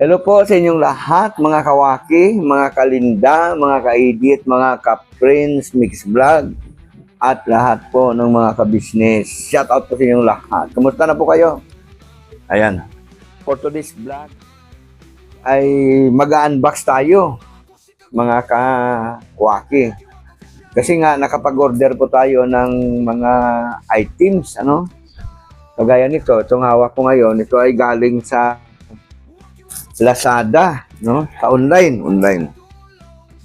Hello po sa inyong lahat, mga kawaki, mga kalinda, mga ka-edit, mga ka-friends, mix vlog, at lahat po ng mga ka-business. Shout out po sa inyong lahat. Kumusta na po kayo? Ayan. For today's vlog, ay mag-unbox tayo, mga ka-waki. Kasi nga, nakapag-order po tayo ng mga items, ano? Kagaya nito, itong hawak ko ngayon, ito ay galing sa Lazada, no? Sa online, online.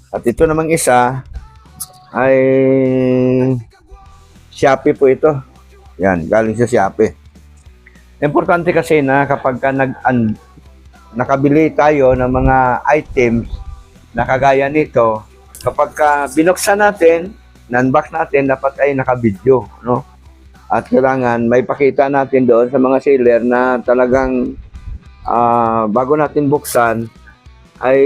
At ito namang isa ay Shopee po ito. Yan, galing sa Shopee. Importante kasi na kapag ka nag nakabili tayo ng mga items na kagaya nito, kapag ka binuksan natin, na-unbox natin, dapat ay naka-video, no? At kailangan may pakita natin doon sa mga seller na talagang ah, bago natin buksan ay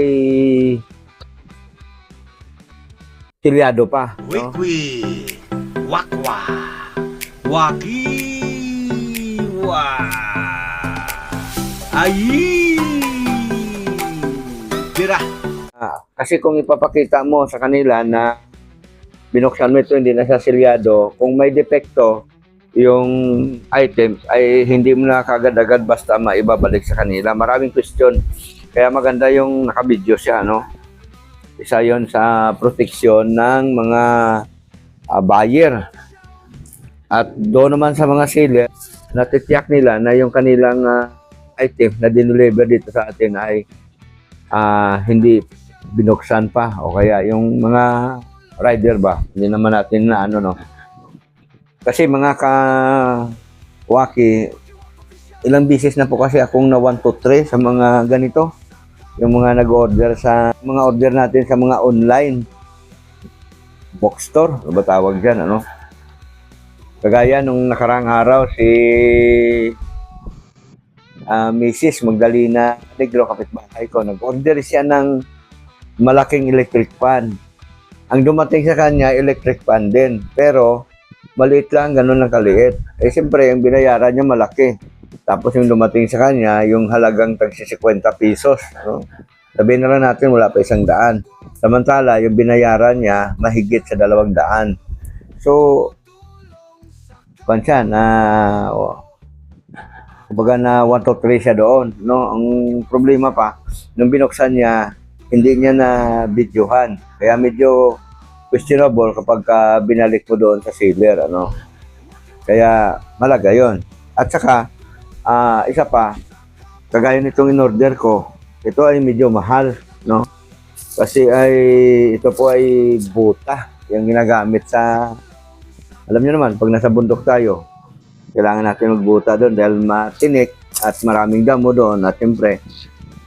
silyado pa. No? Wikwi, wakwa, wakiwa, ayi, tira. Ah, kasi kung ipapakita mo sa kanila na binuksan mo ito, hindi na siya silyado, kung may depekto, yung items ay hindi mo na kagad-agad basta maibabalik sa kanila. Maraming question. Kaya maganda yung nakabidyo siya, no? Isa yon sa proteksyon ng mga ah, buyer. At doon naman sa mga seller, natitiyak nila na yung kanilang ah, item na dineliver dito sa atin ay ah, hindi binuksan pa o kaya yung mga rider ba hindi naman natin na ano no kasi mga ka waki ilang bisis na po kasi akong na 1 to 3 sa mga ganito. Yung mga nag-order sa mga order natin sa mga online. Box store ano ba tawag dyan ano? Kagaya nung nakarang araw si ah Mrs. Magdalena Negro kapitbahay ko. Nag-order siya ng malaking electric fan. Ang dumating sa kanya electric fan din. Pero maliit lang ganun lang kaliit. Eh siyempre yung binayaran niya malaki. Tapos yung dumating sa kanya yung halagang tagsi 50 pesos no? sabihin na lang natin wala pa isang daan. Samantala yung binayaran niya mahigit sa dalawang daan. So pansya na oh, kumbaga na 1 to 3 siya doon no? Ang problema pa nung binuksan niya hindi niya na videohan kaya medyo questionable kapag ka binalik mo doon sa seller ano? Kaya malaga yon at saka ah, isa pa kagaya nitong in-order ko ito ay medyo mahal no? Kasi ay ito po ay buta yung ginagamit sa alam niyo naman pag nasa bundok tayo kailangan natin magbuta doon dahil matinik at maraming damo doon. At siyempre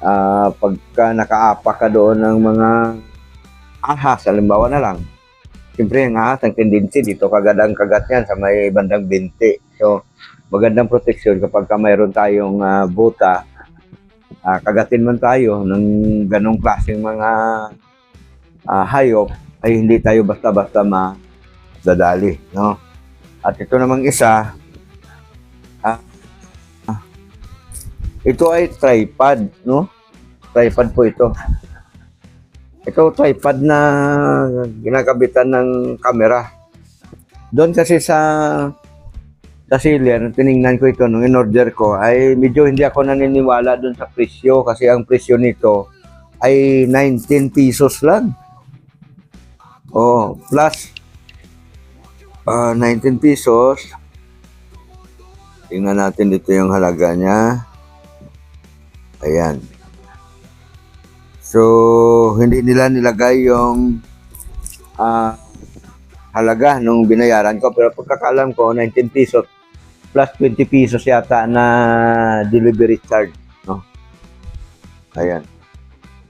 ah, pagka nakaapa ka doon ng mga ahas halimbawa na lang siyempre ang ahas ang tendency dito kagad ang kagat yan sa may bandang binti. So magandang proteksyon kapag ka mayroon tayong ah, buta. Ah, kagatin man tayo ng ganong klaseng mga ah, hayop ay hindi tayo basta-basta madadali no? At ito namang isa ah, ah, ito ay tripod no? Tripod po ito ito tripod na ginagabitan ng camera doon kasi sa seller, tiningnan ko ito nung in-order ko, ay medyo hindi ako naniniwala doon sa presyo kasi ang presyo nito ay 19 pesos lang. Oh, plus ah, 19 pesos. Tingnan natin dito yung halaga niya. Ayan. So, hindi nila nilagay yung ah, halaga nung binayaran ko. Pero pagkakalam ko, 19 pesos plus 20 pesos yata na delivery charge. No? Ayan.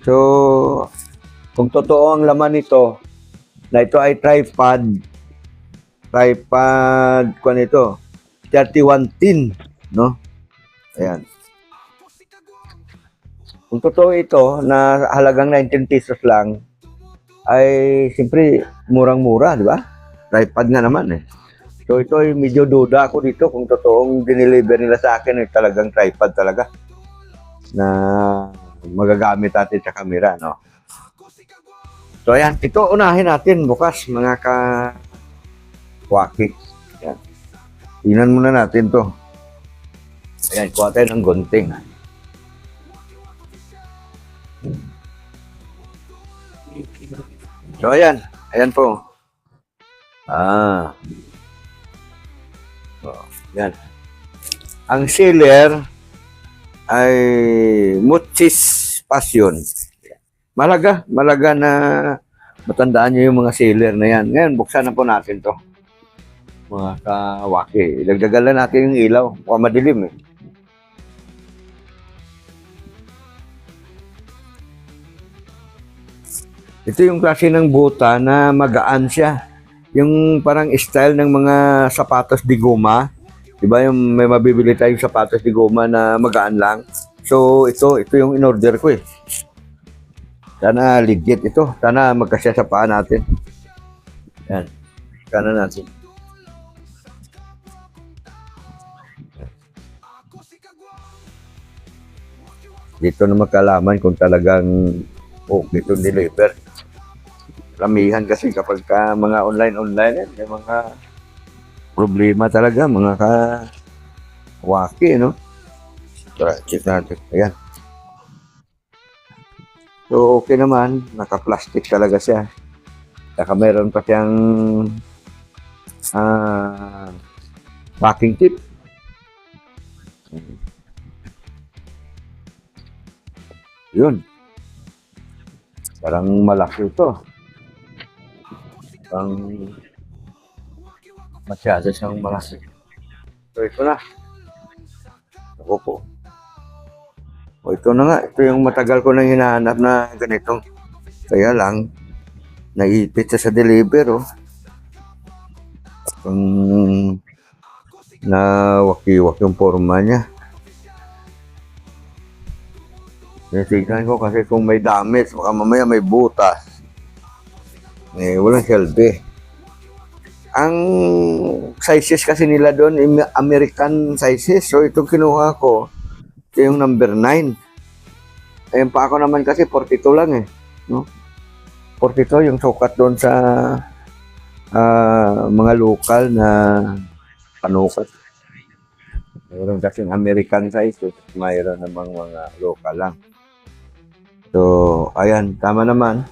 So, kung totoo ang laman nito, na ito ay tripod, tripod, kung ito, 31 tin, no? Ayan. Kung totoo ito, na halagang 19 pesos lang, ay siyempre murang-mura, di ba? Tripod nga naman eh. So ito ay medyo duda ako dito kung totoong dineliver nila sa akin ay talagang tripod talaga. Na magagamit natin sa camera, no? So, ayan. Ito, unahin natin bukas, mga ka waki. Ayan. Tingnan muna natin to. Ayan, kuha tayo ng gunting. So, ayan. Ayan po. Ah. Oh, yan. Ang sealer ay Muchis Passion. Malaga, malaga na matandaan nyo yung mga sealer na yan. Ngayon, buksan na po natin to. Mga kawaki. Ilagdagan lang natin yung ilaw. Mukhang madilim eh. Ito yung klase ng buta na magaan siya. Yung parang style ng mga sapatos di goma. Di ba yung may mabibili tayong sapatos di goma na magaan lang. So ito, ito yung in-order ko eh. Sana legit ito. Sana magkasya sa paa natin. Yan. Sana natin. Dito na magkalaman kung talagang okay itong deliver. Ramihan kasi kapag ka mga online-online yan, may mga problema talaga, mga ka waki, no? Tara, check natin. Ayan. So, okay naman. Naka-plastic talaga siya. Saka meron pa siyang ah packing tip. Yun. Parang malaki ito. Parang masyado siyang malaki. So, ito na. Ako po. O, ito na nga. Ito yung matagal ko nang hinahanap na ganito. Kaya lang, naipit siya sa deliver, oh. Kung nawaki-wak yung forma niya. Tinitignan ko kasi kung may damage, baka mamaya may butas. Eh, walang silbi. Ang sizes kasi nila doon, American sizes. So, itong kinuha ko, ito yung number 9. Ayun pa ako naman kasi 42 lang eh. No? 42 yung sukat doon sa ah, mga local na panukat. Mayroon kasing American sizes, mayroon namang mga local lang. So, ayan, tama naman.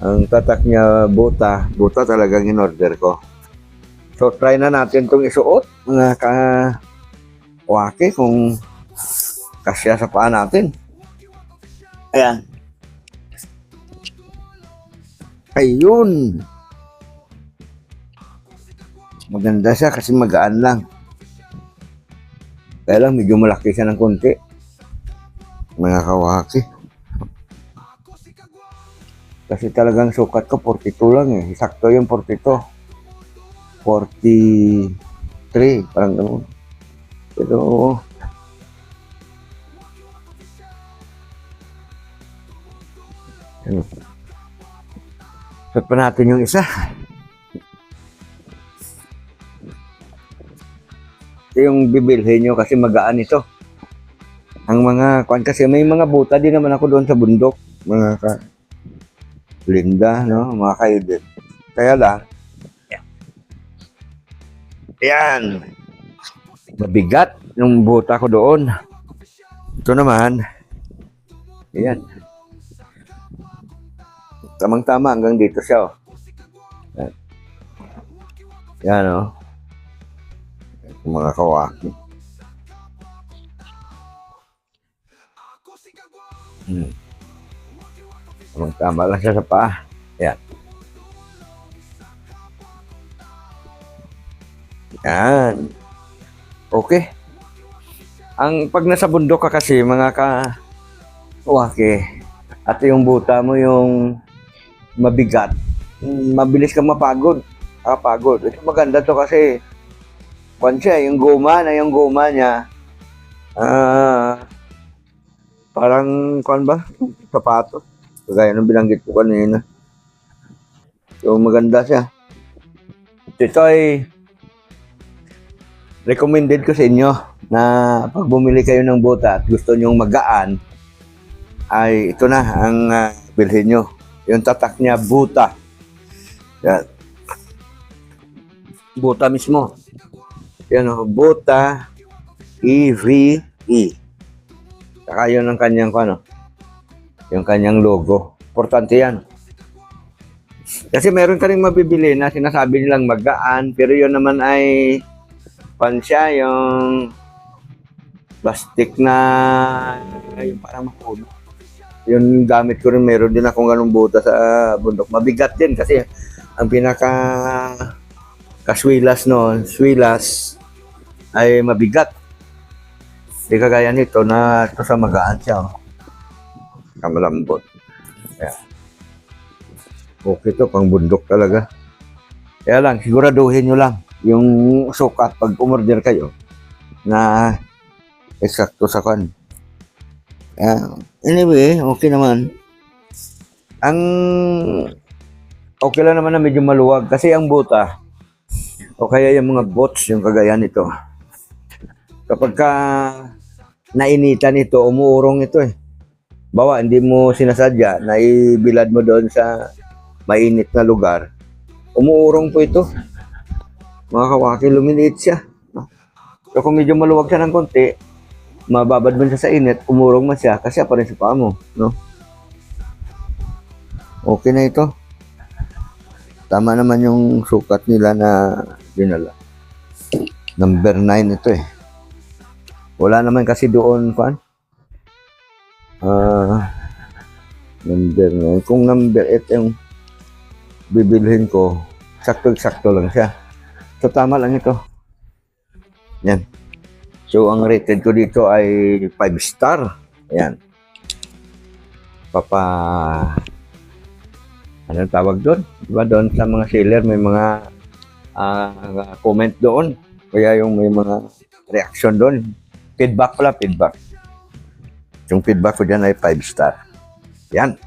Ang tatak niya buta, buta talagang in-order ko. So, try na natin itong isuot, mga ka wake, kung kasya sa paa natin. Ayan. Ayun. Maganda siya kasi magaan lang. Kaya lang medyo malaki siya ng konti. Mga kawaki. Kasi talagang sukat ko 42 lang eh. Sakto yung 42. 43. Parang gano'n. Pero ano. Set pa natin yung isa. Ito yung bibilhin nyo kasi magaan ito. Ang mga, kwan kasi may mga buta din naman ako doon sa bundok. Mga ka, Linda, no? Mga kaidit. Kaya lang, yan. Mabigat yung buta ko doon. Ito naman, yan. Tamang-tama hanggang dito siya, oh. Yan. Oh. Mga kawaki. Hmm. Tamang-tama lang siya sa paa. Yan. Yan. Okay. Ang pag nasa bundok ka kasi, mga ka wake, at yung buta mo yung mabigat, mabilis kang mapagod. Kapagod. Ito maganda to kasi kwan siya, yung goma na yung goma niya, ah, parang kwan ba? Sapatos. Kagaya ng binanggit ko kanina. So maganda siya. Ito ay recommended ko sa inyo na pag bumili kayo ng bota at gusto nyong magaan, ay ito na ang ah, bilhin nyo. Yung tatak niya, buta. Yan. Buta mismo. Yan o, buta EVE. Saka yun ang kanyang ano, yung kanyang logo. Importante yan. Kasi meron ka rin mabibili na sinasabi nilang magaan, pero yun naman ay pan siya, yung plastic na yung parang mapuno. Yung gamit ko rin, meron din akong ganung buta sa bundok. Mabigat din kasi ang pinaka kaswilas no, swilas ay mabigat. Di kagaya nito na ito sa magaan siya. Oh. Kamalambot. Kaya, okay to, pang bundok talaga. Kaya lang, siguraduhin nyo lang yung sukat pag umorder kayo na eksakto sa kan. Kaya, anyway, okay naman. Ang okay lang naman na medyo maluwag kasi ang buta o kaya yung mga bots yung kagaya nito. Kapag ka nainitan ito, umuurong ito eh. Bawa, hindi mo sinasadya, naibilad mo doon sa mainit na lugar. Umuurong po ito. Mga kawaki, lumiliit siya. So kung medyo maluwag siya ng konti, mababad man siya sa init, umurong man siya kasi pa rin sa paa mo. No? Okay na ito. Tama naman yung sukat nila na dinala. Number 9 ito eh. Wala naman kasi doon, fan. Ah, number 9. Kung number 8 yung bibilhin ko, sakto-sakto lang siya. So, tama lang ito. Yan. So, ang rated ko dito ay 5 star. Ayan. Papa... Ano tawag doon? Diba doon sa mga seller may mga ah, comment doon. Kaya yung may mga reaction doon. Feedback pala, feedback. Yung feedback ko dyan ay 5 star. Yan.